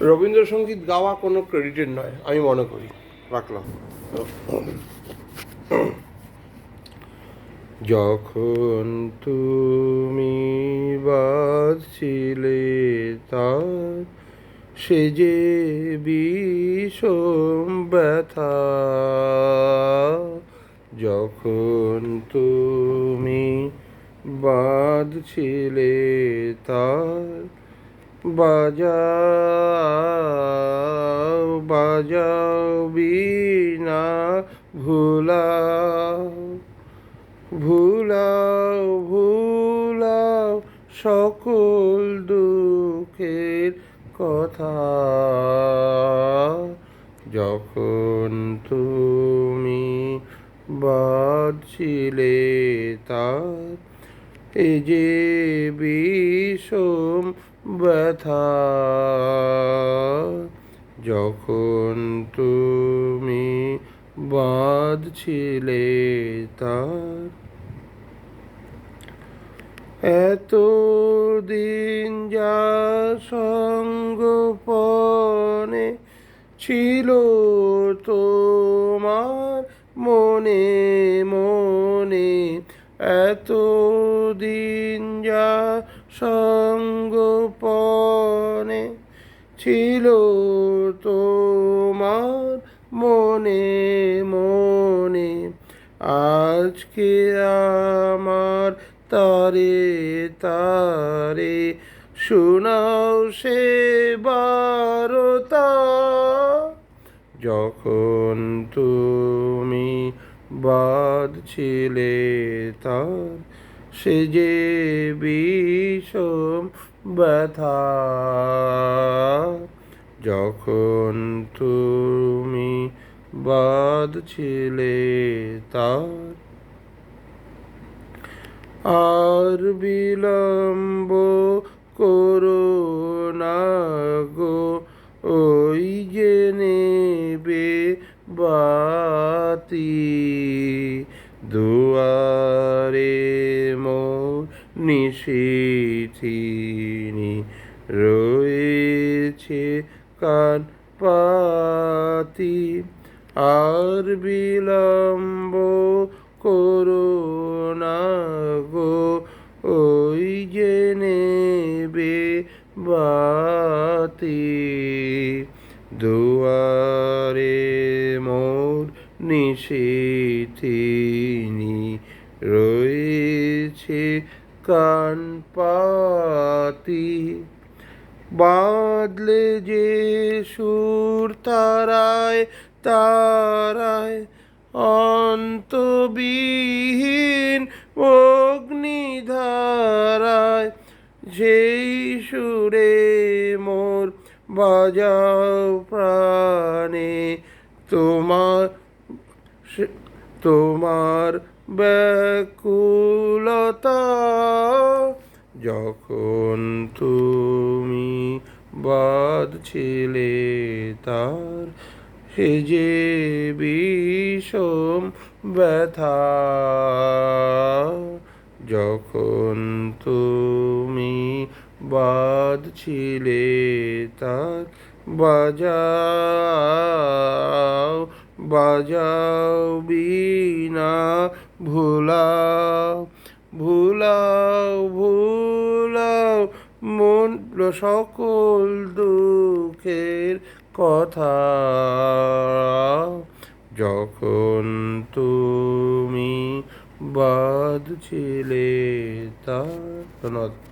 রবীন্দ্রসঙ্গীত গাওয়া কোনো ক্রেডিটের নয়, আমি মনে করি। রাখলাম। যখন তুমি বাজছিলে তার, সে যে বিষম ব্যথা, যখন তুমি বাঁধছিলে তার বাজাও বাজাও বিনা ভুলাও। ভুলাও ভুলাও সকল দুঃখের কথা। যখন তুমি বাঁধছিলে তার এ যে বিষম ব্যথা। যখন তুমি বাঁধছিলে তার এত দিন যা সঙ্গপনে ছিল তোমার মনে মনে এত দিন যা সঙ্গপনে ছিল তোমার মনে মনে, আজকে আমার তারে তারে শোনাও সে বারতা। যখন তুমি বাঁধছিলে তার। সে যে বিষম ব্যথা যখন তুমি বাদ ছিলে তার। আর বিলম্ব করো দুয়ারে মোর নিশিথিনি রয়েছে কান পাতি, আর বিলম্ব করো গো, ওই যে নেবে বাতি। দুয়ারে মোর নিশিথিনি রয়েছে কান পাতি। বাদলে যে সুর তারায় তারায় অন্তবিহীন অগ্নিধারায়, যেই সুরে মোর বাজাও প্রাণে, তোমার তোমার ব্যাকুলতা, যখন তুমি বাঁধছিলে তার সে যে বিষম ব্যথা, যখন তুমি বাঁধছিলে তার, বাজাও বাজাও বিনা ভুলাও ভুলাও ভুলাও মন সকল দুঃখের কথা। যখন তুমি বাদ ছিলে তা ধন্যবাদ।